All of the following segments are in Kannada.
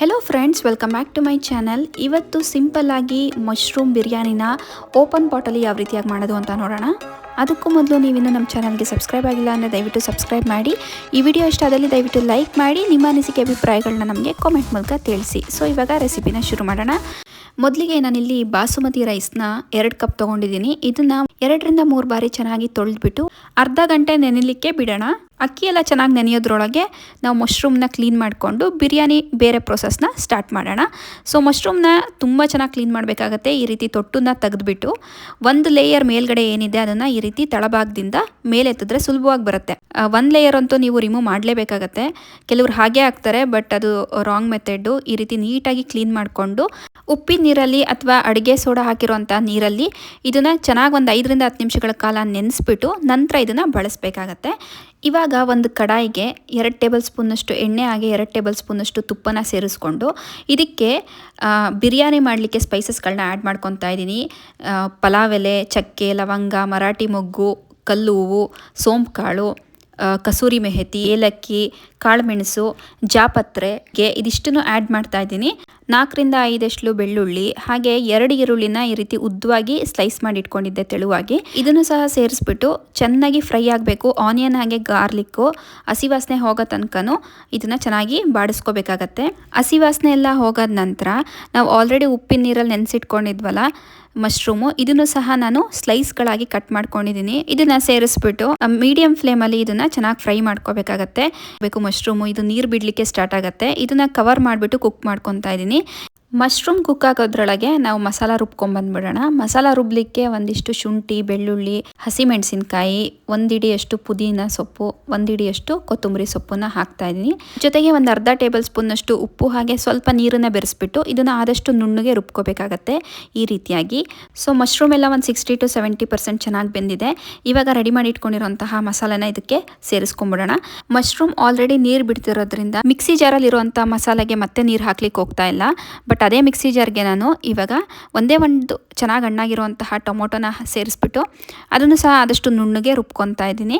Hello friends welcome back to my channel ಇವತ್ತು ಸಿಂಪಲ್ ಆಗಿ ಮಶ್ರೂಮ್ ಬಿರಿಯಾನಿನ ಓಪನ್ ಬಾಟಲಿ ಯಾವ ರೀತಿಯಾಗಿ ಮಾಡೋದು ಅಂತ ನೋಡೋಣ. ಅದಕ್ಕೂ ಮೊದಲು ನೀವಿನ್ನೂ ನಮ್ಮ ಚಾನಲ್ಗೆ ಸಬ್ಸ್ಕ್ರೈಬ್ ಆಗಿಲ್ಲ ಅಂದರೆ ದಯವಿಟ್ಟು ಸಬ್ಸ್ಕ್ರೈಬ್ ಮಾಡಿ. ಈ ವಿಡಿಯೋ ಇಷ್ಟ ಆದಲ್ಲಿ ದಯವಿಟ್ಟು ಲೈಕ್ ಮಾಡಿ, ನಿಮ್ಮ ಅನಿಸಿಕೆ ಅಭಿಪ್ರಾಯಗಳನ್ನ ನಮಗೆ ಕಾಮೆಂಟ್ ಮೂಲಕ ತಿಳಿಸಿ. ಸೊ ಇವಾಗ ರೆಸಿಪಿನ ಶುರು ಮಾಡೋಣ. ಮೊದಲಿಗೆ ನಾನಿಲ್ಲಿ ಬಾಸುಮತಿ ರೈಸ್ನ ಎರಡು ಕಪ್ ತೊಗೊಂಡಿದ್ದೀನಿ. ಇದನ್ನು ಎರಡರಿಂದ ಮೂರು ಬಾರಿ ಚೆನ್ನಾಗಿ ತೊಳೆದ್ಬಿಟ್ಟು ಅರ್ಧ ಗಂಟೆ ನೆನೆಲಿಕ್ಕೆ ಬಿಡೋಣ. ಅಕ್ಕಿ ಎಲ್ಲ ಚೆನ್ನಾಗಿ ನೆನೆಯೋದ್ರೊಳಗೆ ನಾವು ಮಶ್ರೂಮ್ನ ಕ್ಲೀನ್ ಮಾಡಿಕೊಂಡು ಬಿರಿಯಾನಿ ಬೇರೆ ಪ್ರೊಸೆಸ್ನ ಸ್ಟಾರ್ಟ್ ಮಾಡೋಣ. ಸೊ ಮಶ್ರೂಮ್ನ ತುಂಬ ಚೆನ್ನಾಗಿ ಕ್ಲೀನ್ ಮಾಡಬೇಕಾಗತ್ತೆ. ಈ ರೀತಿ ತೊಟ್ಟನ್ನ ತೆಗೆದುಬಿಟ್ಟು ಒಂದು ಲೇಯರ್ ಮೇಲ್ಗಡೆ ಏನಿದೆ ಅದನ್ನು ಈ ರೀತಿ ತಳಭಾಗದಿಂದ ಮೇಲೆತ್ತಿದ್ರೆ ಸುಲಭವಾಗಿ ಬರುತ್ತೆ. ಒಂದು ಲೇಯರ್ ಅಂತೂ ನೀವು ರಿಮೂವ್ ಮಾಡಲೇಬೇಕಾಗತ್ತೆ. ಕೆಲವರು ಹಾಗೆ ಹಾಕ್ತಾರೆ ಬಟ್ ಅದು ರಾಂಗ್ ಮೆಥಡು ಈ ರೀತಿ ನೀಟಾಗಿ ಕ್ಲೀನ್ ಮಾಡಿಕೊಂಡು ಉಪ್ಪಿನ ನೀರಲ್ಲಿ ಅಥವಾ ಅಡುಗೆ ಸೋಡಾ ಹಾಕಿರುವಂಥ ನೀರಲ್ಲಿ ಇದನ್ನು ಚೆನ್ನಾಗಿ ಒಂದು ಐದರಿಂದ ಹತ್ತು ನಿಮಿಷಗಳ ಕಾಲ ನೆನೆಸ್ಬಿಟ್ಟು ನಂತರ ಇದನ್ನು ಬಳಸಬೇಕಾಗತ್ತೆ. ಇವಾಗ ಒಂದು ಕಡಾಯಿಗೆ ಎರಡು ಟೇಬಲ್ ಸ್ಪೂನಷ್ಟು ಎಣ್ಣೆ, ಹಾಗೆ ಎರಡು ಟೇಬಲ್ ಸ್ಪೂನಷ್ಟು ತುಪ್ಪನ ಸೇರಿಸ್ಕೊಂಡು ಇದಕ್ಕೆ ಬಿರಿಯಾನಿ ಮಾಡಲಿಕ್ಕೆ ಸ್ಪೈಸಸ್ಗಳನ್ನ ಆ್ಯಡ್ ಮಾಡ್ಕೊತಾ ಇದ್ದೀನಿ. ಪಲಾವ್ ಎಲೆ, ಚಕ್ಕೆ, ಲವಂಗ, ಮರಾಠಿ ಮೊಗ್ಗು ಕಲ್ಲು ಹೂವು ಸೋಂಪು ಕಾಳು ಕಸೂರಿ ಮೆಹತಿ, ಏಲಕ್ಕಿ, ಕಾಳುಮೆಣಸು ಜಾಪತ್ರೆಗೆ ಇದಿಷ್ಟನ್ನು ಆ್ಯಡ್ ಮಾಡ್ತಾ ಇದ್ದೀನಿ. ನಾಲ್ಕರಿಂದ ಐದಷ್ಟು ಬೆಳ್ಳುಳ್ಳಿ, ಹಾಗೆ ಎರಡು ಈರುಳ್ಳಿನ ಈ ರೀತಿ ಉದ್ದವಾಗಿ ಸ್ಲೈಸ್ ಮಾಡಿ ಇಟ್ಕೊಂಡಿದ್ದೆ ತೆಳುವಾಗಿ. ಇದನ್ನು ಸಹ ಸೇರಿಸ್ಬಿಟ್ಟು ಚೆನ್ನಾಗಿ ಫ್ರೈ ಆಗಬೇಕು ಆನಿಯನ್ ಹಾಗೆ ಗಾರ್ಲಿಕ್ಕು ಹಸಿ ವಾಸನೆ ಹೋಗೋ ತನಕನೂ ಇದನ್ನು ಚೆನ್ನಾಗಿ ಬಾಡಿಸ್ಕೋಬೇಕಾಗತ್ತೆ. ಹಸಿ ವಾಸನೆ ಎಲ್ಲ ಹೋಗೋದ ನಂತರ ನಾವು ಆಲ್ರೆಡಿ ಉಪ್ಪಿನ ನೀರಲ್ಲಿ ನೆನೆಸಿಟ್ಕೊಂಡಿದ್ವಲ್ಲ ಮಶ್ರೂಮು. ಇದನ್ನು ಸಹ ನಾನು ಸ್ಲೈಸ್ಗಳಾಗಿ ಕಟ್ ಮಾಡ್ಕೊಂಡಿದ್ದೀನಿ. ಇದನ್ನ ಸೇರಿಸ್ಬಿಟ್ಟು ಮೀಡಿಯಂ ಫ್ಲೇಮಲ್ಲಿ ಇದನ್ನ ಚೆನ್ನಾಗಿ ಫ್ರೈ ಮಾಡ್ಕೋಬೇಕಾಗತ್ತೆ. ಬೇಕು ಮಶ್ರೂಮು, ಇದು ನೀರು ಬಿಡಲಿಕ್ಕೆ ಸ್ಟಾರ್ಟ್ ಆಗುತ್ತೆ. ಇದನ್ನ ಕವರ್ ಮಾಡಿಬಿಟ್ಟು ಕುಕ್ ಮಾಡ್ಕೊತಾ ಇದ್ದೀನಿ. ಮಶ್ರೂಮ್ ಕುಕ್ ಆಗೋದ್ರೊಳಗೆ ನಾವು ಮಸಾಲ ರುಬ್ಕೊಂಬಂದ್ಬಿಡೋಣ ಮಸಾಲ ರುಬ್ಲಿಕ್ಕೆ ಒಂದಿಷ್ಟು ಶುಂಠಿ, ಬೆಳ್ಳುಳ್ಳಿ, ಹಸಿಮೆಣಸಿನ್ಕಾಯಿ, ಒಂದಿಡಿಯಷ್ಟು ಪುದೀನ ಸೊಪ್ಪು, ಒಂದಿಡಿಯಷ್ಟು ಕೊತ್ತಂಬರಿ ಸೊಪ್ಪನ್ನ ಹಾಕ್ತಾ ಇದ್ದೀನಿ. ಜೊತೆಗೆ ಒಂದು ಅರ್ಧ ಟೇಬಲ್ ಸ್ಪೂನಷ್ಟು ಉಪ್ಪು ಹಾಗೆ ಸ್ವಲ್ಪ ನೀರನ್ನ ಬೆರೆಸ್ಬಿಟ್ಟು ಇದನ್ನು ಆದಷ್ಟು ನುಣ್ಣಗೆ ರುಬ್ಕೋಬೇಕಾಗತ್ತೆ ಈ ರೀತಿಯಾಗಿ. ಸೊ ಮಶ್ರೂಮ್ ಎಲ್ಲ ಒಂದು ಸಿಕ್ಸ್ಟಿ ಟು ಸೆವೆಂಟಿ ಪರ್ಸೆಂಟ್ ಚೆನ್ನಾಗಿ ಬೆಂದಿದೆ. ಇವಾಗ ರೆಡಿ ಮಾಡಿ ಇಟ್ಕೊಂಡಿರುವಂತಹ ಮಸಾಲೆನ ಇದಕ್ಕೆ ಸೇರಿಸ್ಕೊಂಬಿಡೋಣ ಮಶ್ರೂಮ್ ಆಲ್ರೆಡಿ ನೀರು ಬಿಡ್ತಿರೋದ್ರಿಂದ ಮಿಕ್ಸಿ ಜಾರಲ್ಲಿರುವಂಥ ಮಸಾಲೆಗೆ ಮತ್ತೆ ನೀರು ಹಾಕ್ಲಿಕ್ಕೆ ಹೋಗ್ತಾ ಇಲ್ಲ. ಬಟ್ ಬಟ್ ಅದೇ ಮಿಕ್ಸಿ ಜಾರ್ಗೆ ನಾನು ಇವಾಗ ಒಂದೇ ಒಂದು ಚೆನ್ನಾಗಿ ಹಣ್ಣಾಗಿರುವಂತಹ ಟೊಮೊಟೊನ ಸೇರಿಸ್ಬಿಟ್ಟು ಅದನ್ನು ಸಹ ಆದಷ್ಟು ನುಣ್ಣಗೆ ರುಬ್ಕೊತಾ ಇದ್ದೀನಿ.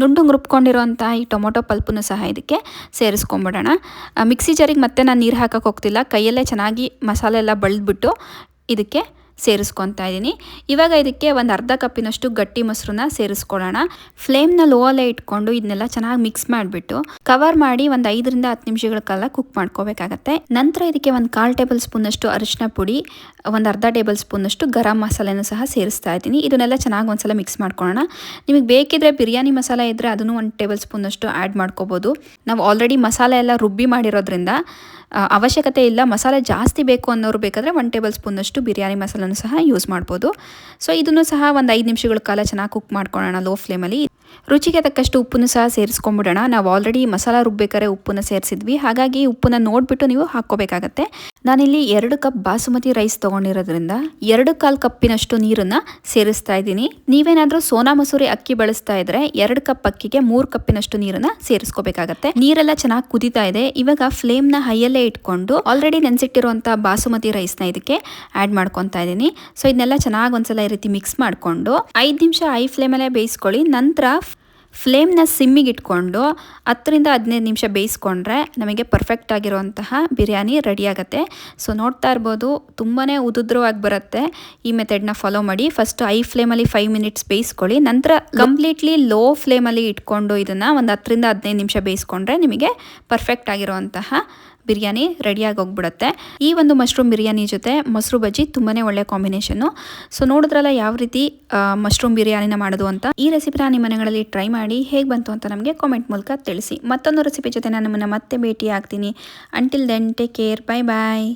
ನುಣ್ಣಗೆ ರುಬ್ಕೊಂಡಿರೋಂಥ ಈ ಟೊಮೊಟೊ ಪಲ್ಪನ್ನು ಸಹ ಇದಕ್ಕೆ ಸೇರಿಸ್ಕೊಂಬಿಡೋಣ. ಮಿಕ್ಸಿ ಜಾರಿಗೆ ಮತ್ತೆ ನಾನು ನೀರು ಹಾಕೋಕೆ ಹೋಗ್ತಿಲ್ಲ. ಕೈಯಲ್ಲೇ ಚೆನ್ನಾಗಿ ಮಸಾಲೆ ಎಲ್ಲ ಬಳ್ದ್ಬಿಟ್ಟು ಇದಕ್ಕೆ ಸೇರಿಸ್ಕೊತಾ ಇದ್ದೀನಿ. ಇವಾಗ ಇದಕ್ಕೆ ಒಂದು ಅರ್ಧ ಕಪ್ಪಿನಷ್ಟು ಗಟ್ಟಿ ಮೊಸರನ್ನ ಸೇರಿಸ್ಕೊಳ್ಳೋಣ. ಫ್ಲೇಮ್ನ ಲೋ ಅಲ್ಲೇ ಇಟ್ಕೊಂಡು ಇದನ್ನೆಲ್ಲ ಚೆನ್ನಾಗಿ ಮಿಕ್ಸ್ ಮಾಡಿಬಿಟ್ಟು ಕವರ್ ಮಾಡಿ ಒಂದು ಐದರಿಂದ ಹತ್ತು ನಿಮಿಷಗಳ ಕಾಲ ಕುಕ್ ಮಾಡ್ಕೋಬೇಕಾಗತ್ತೆ. ನಂತರ ಇದಕ್ಕೆ ಒಂದು ಕಾಲು ಟೇಬಲ್ ಸ್ಪೂನಷ್ಟು ಅರಿಶಿನ ಪುಡಿ, ಒಂದು ಅರ್ಧ ಟೇಬಲ್ ಸ್ಪೂನಷ್ಟು ಗರಂ ಮಸಾಲೆನೂ ಸಹ ಸೇರಿಸ್ತಾ ಇದ್ದೀನಿ. ಇದನ್ನೆಲ್ಲ ಚೆನ್ನಾಗಿ ಒಂದ್ಸಲ ಮಿಕ್ಸ್ ಮಾಡ್ಕೊಳ್ಳೋಣ. ನಿಮಗೆ ಬೇಕಿದ್ರೆ ಬಿರಿಯಾನಿ ಮಸಾಲೆ ಇದ್ದರೆ ಅದನ್ನು ಒಂದು ಟೇಬಲ್ ಸ್ಪೂನಷ್ಟು ಆ್ಯಡ್ ಮಾಡ್ಕೋಬೋದು. ನಾವು ಆಲ್ರೆಡಿ ಮಸಾಲೆ ಎಲ್ಲ ರುಬ್ಬಿ ಮಾಡಿರೋದ್ರಿಂದ ಅವಶ್ಯಕತೆ ಇಲ್ಲ. ಮಸಾಲೆ ಜಾಸ್ತಿ ಬೇಕು ಅನ್ನೋರು ಬೇಕಾದರೆ ಒನ್ ಟೇಬಲ್ ಸ್ಪೂನಷ್ಟು ಬಿರಿಯಾನಿ ಮಸಾಲನ್ನು ಸಹ ಯೂಸ್ ಮಾಡ್ಬೋದು. ಸೊ ಇದನ್ನು ಸಹ ಒಂದು ಐದು ನಿಮಿಷಗಳ ಕಾಲ ಚೆನ್ನಾಗಿ ಕುಕ್ ಮಾಡ್ಕೊಳ್ಳೋಣ ಲೋ ಫ್ಲೇಮಲ್ಲಿ ರುಚಿಗೆ ತಕ್ಕಷ್ಟು ಉಪ್ಪನ್ನು ಸಹ ಸೇರಿಸ್ಕೊಂಡ್ಬಿಡೋಣ ನಾವು ಆಲ್ರೆಡಿ ಮಸಾಲ ರುಬ್ಬೇಕಾದ್ರೆ ಉಪ್ಪನ್ನು ಸೇರಿಸಿದ್ವಿ. ಹಾಗಾಗಿ ಉಪ್ಪನ್ನು ನೋಡಿಬಿಟ್ಟು ನೀವು ಹಾಕ್ಕೋಬೇಕಾಗತ್ತೆ. ನಾನಿಲ್ಲಿ ಎರಡು ಕಪ್ ಬಾಸುಮತಿ ರೈಸ್ ತೊಗೊಂಡಿರೋದ್ರಿಂದ ಎರಡು ಕಾಲು ಕಪ್ಪಿನಷ್ಟು ನೀರನ್ನು ಸೇರಿಸ್ತಾ ಇದ್ದೀನಿ. ನೀವೇನಾದರೂ ಸೋನಾ ಮಸೂರಿ ಅಕ್ಕಿ ಬಳಸ್ತಾ ಇದ್ರೆ ಎರಡು ಕಪ್ ಅಕ್ಕಿಗೆ ಮೂರು ಕಪ್ಪಿನಷ್ಟು ನೀರನ್ನು ಸೇರಿಸ್ಕೋಬೇಕಾಗತ್ತೆ. ನೀರೆಲ್ಲ ಚೆನ್ನಾಗಿ ಕುದೀತಾ ಇದೆ. ಇವಾಗ ಫ್ಲೇಮ್ನ ಹೈಯಲ್ಲೇ ಇಟ್ಕೊಂಡು ಆಲ್ರೆಡಿ ನೆನೆಸಿಟ್ಟಿರುವಂಥ ಬಾಸುಮತಿ ರೈಸ್ನ ಇದಕ್ಕೆ ಆ್ಯಡ್ ಮಾಡ್ಕೊತಾ ಇದ್ದೀನಿ. ಸೊ ಇದನ್ನೆಲ್ಲ ಚೆನ್ನಾಗಿ ಒಂದ್ಸಲ ಈ ರೀತಿ ಮಿಕ್ಸ್ ಮಾಡಿಕೊಂಡು ಐದು ನಿಮಿಷ ಐ ಫ್ಲೇಮಲ್ಲೇ ಬೇಯಿಸ್ಕೊಳ್ಳಿ. ನಂತರ ಫ್ಲೇಮ್ನ ಸಿಮ್ಮಿಗೆ ಇಟ್ಕೊಂಡು ಹತ್ತರಿಂದ ಹದಿನೈದು ನಿಮಿಷ ಬೇಯಿಸ್ಕೊಂಡ್ರೆ ನಮಗೆ ಪರ್ಫೆಕ್ಟ್ ಆಗಿರುವಂತಹ ಬಿರಿಯಾನಿ ರೆಡಿ ಆಗುತ್ತೆ. ಸೊ ನೋಡ್ತಾ ಇರ್ಬೋದು ತುಂಬಾ ಉದುದ್ರವಾಗಿ ಬರುತ್ತೆ. ಈ ಮೆಥಡ್ನ ಫಾಲೋ ಮಾಡಿ ಫಸ್ಟ್ ಐ ಫ್ಲೇಮಲ್ಲಿ ಫೈವ್ ಮಿನಿಟ್ಸ್ ಬೇಯಿಸ್ಕೊಳ್ಳಿ. ನಂತರ ಕಂಪ್ಲೀಟ್ಲಿ ಲೋ ಫ್ಲೇಮಲ್ಲಿ ಇಟ್ಕೊಂಡು ಇದನ್ನು ಒಂದು ಹತ್ತರಿಂದ ಹದಿನೈದು ನಿಮಿಷ ಬೇಯಿಸ್ಕೊಂಡ್ರೆ ನಿಮಗೆ ಪರ್ಫೆಕ್ಟ್ ಆಗಿರುವಂತಹ ಬಿರಿಯಾನಿ ರೆಡಿಯಾಗಿ ಹೋಗ್ಬಿಡುತ್ತೆ. ಈ ಒಂದು ಮಶ್ರೂಮ್ ಬಿರಿಯಾನಿ ಜೊತೆ ಮೊಸರು ಬಜ್ಜಿ ತುಂಬಾ ಒಳ್ಳೆ ಕಾಂಬಿನೇಷನ್ನು. ಸೊ ನೋಡಿದ್ರಲ್ಲ ಯಾವ ರೀತಿ ಮಶ್ರೂಮ್ ಬಿರಿಯಾನಿನ ಮಾಡೋದು ಅಂತ? ಈ ರೆಸಿಪಿನ ನಿಮ್ಮ ಮನೆಗಳಲ್ಲಿ ಟ್ರೈ ಮಾಡಿ ಹೇಗೆ ಬಂತು ಅಂತ ನಮಗೆ ಕಾಮೆಂಟ್ ಮೂಲಕ ತಿಳಿಸಿ. ಮತ್ತೊಂದು ರೆಸಿಪಿ ಜೊತೆ ನಾನು ನಿಮ್ಮನ್ನು ಮತ್ತೆ ಭೇಟಿ ಆಗ್ತೀನಿ until then take care bye bye